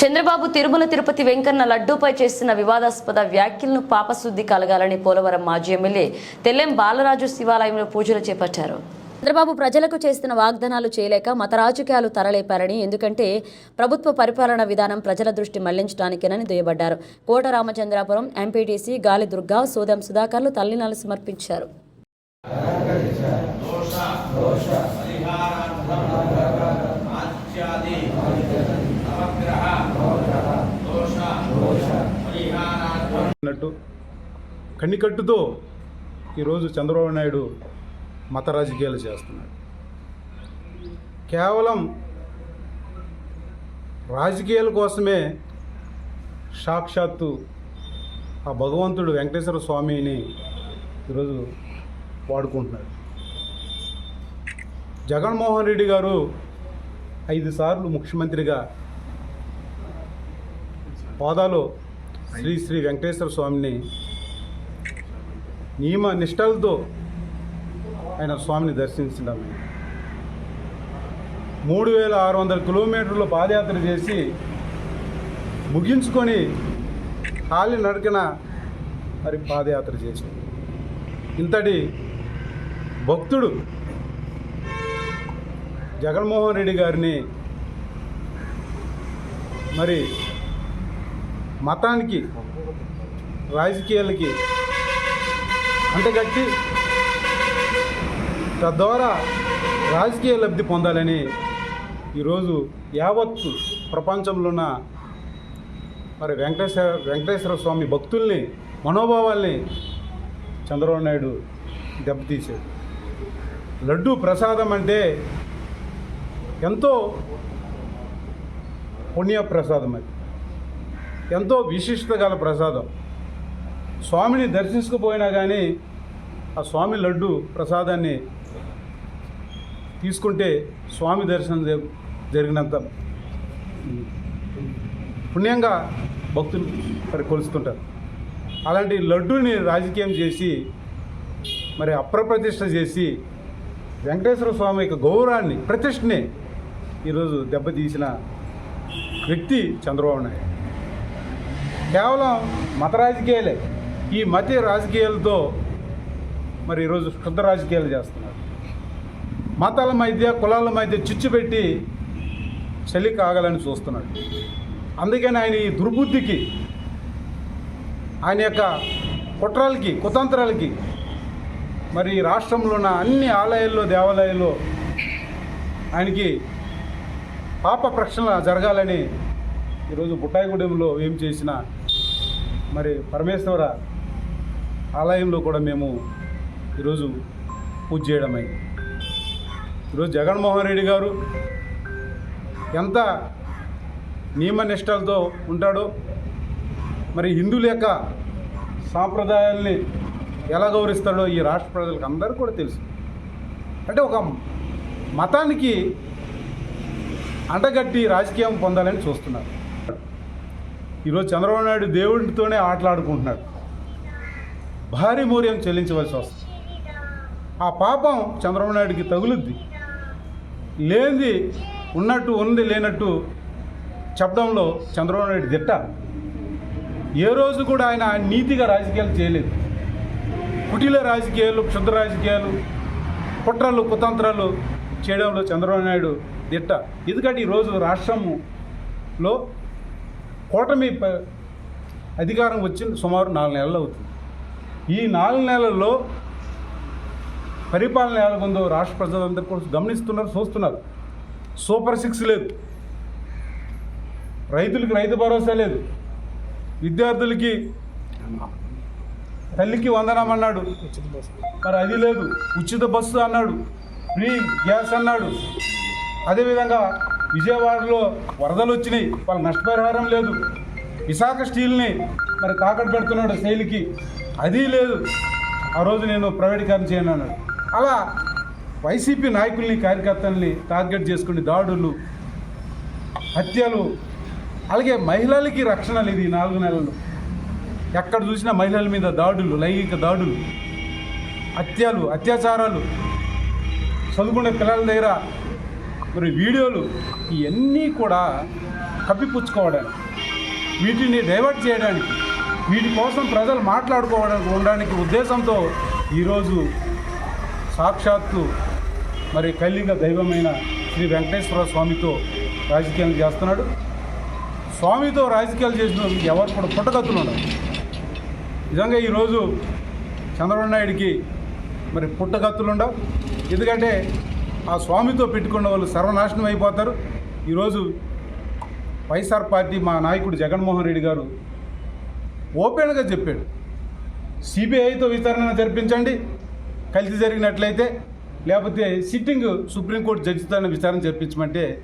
చంద్రబాబు తిరుమల తిరుపతి వెంకన్న లడ్డూపై చేస్తున్న వివాదాస్పద వ్యాఖ్యలను పాపశుద్ధి కలగాలని పోలవరం మాజీ ఎమ్మెల్యే తెల్లెం బాలరాజు శివాలయంలో పూజలు చేపట్టారు. చంద్రబాబు ప్రజలకు చేస్తున్న వాగ్దానాలు చేయలేక మత రాజకీయాలు తరలేపారని ఎందుకంటే ప్రభుత్వ పరిపాలన విధానం ప్రజల దృష్టి మళ్ళించడానికేనని దుయ్యబడ్డారు. కోట రామచంద్రాపురం ఎంపీటీసీ గాలి దుర్గా సోదం సుధాకర్లు తల్లినాలు సమర్పించారు. ఆత్యాది అన్నట్టు కన్నికట్టుతో ఈరోజు చంద్రబాబు నాయుడు మత రాజకీయాలు చేస్తున్నాడు. కేవలం రాజకీయాల కోసమే సాక్షాత్తు ఆ భగవంతుడు వెంకటేశ్వర స్వామిని ఈరోజు వాడుకుంటున్నాడు. జగన్మోహన్ రెడ్డి గారు ఐదు సార్లు ముఖ్యమంత్రిగా హోదాలో శ్రీ శ్రీ వెంకటేశ్వర స్వామిని నియమ నిష్టలతో ఆయన స్వామిని దర్శించడం మూడు వేల ఆరు వందల కిలోమీటర్లు పాదయాత్ర చేసి ముగించుకొని కాలి నడకన మరి పాదయాత్ర చేసి ఇంతటి భక్తుడు జగన్మోహన్ రెడ్డి గారిని మరి మతానికి రాజకీయాలకి అంటగట్టి తద్వారా రాజకీయ లబ్ధి పొందాలని ఈరోజు యావత్తు ప్రపంచంలో ఉన్న మరి వెంకటేశ్వర వెంకటేశ్వర స్వామి భక్తుల్ని మనోభావాల్ని చంద్రబాబు నాయుడు దెబ్బతీశాడు. లడ్డు ప్రసాదం అంటే ఎంతో పుణ్య ప్రసాదం అది. ఎంతో విశిష్టత గల ప్రసాదం. స్వామిని దర్శించకపోయినా కానీ ఆ స్వామి లడ్డు ప్రసాదాన్ని తీసుకుంటే స్వామి దర్శనం జరిగినంత పుణ్యంగా భక్తులు మరి కొలుస్తుంటారు. అలాంటి లడ్డూని రాజకీయం చేసి మరి అప్రప్రతిష్ట చేసి వెంకటేశ్వర స్వామి యొక్క గౌరవాన్ని ప్రతిష్టని ఈరోజు దెబ్బతీసిన వ్యక్తి చంద్రబాబు నాయుడు. కేవలం మత రాజకీయాలే. ఈ మత రాజకీయాలతో మరి ఈరోజు శుద్ధ రాజకీయాలు చేస్తున్నారు. మతాల మధ్య కులాల మధ్య చిచ్చు పెట్టి చలి కాగాలని చూస్తున్నాడు. అందుకని ఆయన ఈ దుర్బుద్ధికి ఆయన యొక్క కుట్రాలకి కుతంత్రాలకి మరి రాష్ట్రంలో ఉన్న అన్ని ఆలయాల్లో దేవాలయాల్లో ఆయనకి పాప ప్రక్షణ జరగాలని ఈరోజు బుట్టాయిగూడెంలో ఏం చేసినా మరి పరమేశ్వర ఆలయంలో కూడా మేము ఈరోజు పూజ చేయడం అయింది. ఈరోజు జగన్మోహన్ రెడ్డి గారు ఎంత నియమనిష్టలతో ఉంటాడో మరి హిందువుల యొక్క సాంప్రదాయాల్ని ఎలా గౌరవిస్తాడో ఈ రాష్ట్ర ప్రజలకు అందరూ కూడా తెలుసు. అంటే ఒక మతానికి అంటగట్టి రాజకీయం పొందాలని చూస్తున్నారు. ఈరోజు చంద్రబాబు నాయుడు దేవుడితోనే ఆటలాడుకుంటున్నాడు. భారీ మూర్యం చెల్లించవలసి వస్తుంది. ఆ పాపం చంద్రబాబు నాయుడికి తగులుద్ది. లేనిది ఉన్నట్టు ఉంది లేనట్టు చెప్పడంలో చంద్రబాబు నాయుడు దిట్ట. ఏ రోజు కూడా ఆయన నీతిగా రాజకీయాలు చేయలేదు. కుటిల రాజకీయాలు క్షుద్ర రాజకీయాలు కుట్రలు కుతంత్రాలు చేయడంలో చంద్రబాబు నాయుడు దిట్ట. ఎందుకంటే ఈరోజు రాష్ట్రంలో కూటమి ప- అధికారం వచ్చి సుమారు నాలుగు నెలలు అవుతుంది. ఈ నాలుగు నెలల్లో పరిపాలన ఎలాగుందో రాష్ట్ర ప్రజలందరూ కూడా గమనిస్తున్నారు చూస్తున్నారు. సూపర్ సిక్స్ లేదు. రైతులకి రైతు భరోసా లేదు. విద్యార్థులకి తల్లికి వందనం అన్నాడు. మరి అది లేదు. ఉచిత బస్సు అన్నాడు. ఫ్రీ గ్యాస్ అన్నాడు. అదేవిధంగా విజయవాడలో వరదలు వచ్చినాయి. వాళ్ళు నష్టపరిహారం లేదు. విశాఖ స్టీల్ని మరి తాకట్టు పెడుతున్నాడు శైలికి. అది లేదు. ఆ రోజు నేను ప్రైవేటీకరణ చేయను అన్నాడు. అలా వైసీపీ నాయకుల్ని కార్యకర్తల్ని టార్గెట్ చేసుకుని దాడులు హత్యలు అలాగే మహిళలకి రక్షణ లేదు ఈ నాలుగు నెలలు ఎక్కడ చూసినా మహిళల మీద దాడులు లైంగిక దాడులు హత్యలు అత్యాచారాలు. చదువుకునే పిల్లల దగ్గర మరి వీడియోలు ఇవన్నీ కూడా కప్పిపుచ్చుకోవడానికి వీటిని డైవర్ట్ చేయడానికి వీటి కోసం ప్రజలు మాట్లాడుకోవడానికి ఉండడానికి ఉద్దేశంతో ఈరోజు సాక్షాత్తు మరి కలింగ దైవమైన శ్రీ వెంకటేశ్వర స్వామితో రాజకీయాలు చేస్తున్నాడు. స్వామితో రాజకీయాలు చేసిన ఎవరు కూడా పుట్టగత్తులు ఉండవు నిజంగా ఈరోజు చంద్రబాబు నాయుడికి మరి పుట్టగత్తులు ఉండవు. ఎందుకంటే ఆ స్వామితో పెట్టుకున్న వాళ్ళు సర్వనాశనం అయిపోతారు. ఈరోజు వైఎస్ఆర్ పార్టీ మా నాయకుడు జగన్మోహన్ రెడ్డి గారు ఓపెన్గా చెప్పాడు. సిబిఐతో విచారణ జరిపించండి. కలిసి జరిగినట్లయితే లేకపోతే సిట్టింగ్ సుప్రీంకోర్టు జడ్జితో విచారణ జరిపించమంటే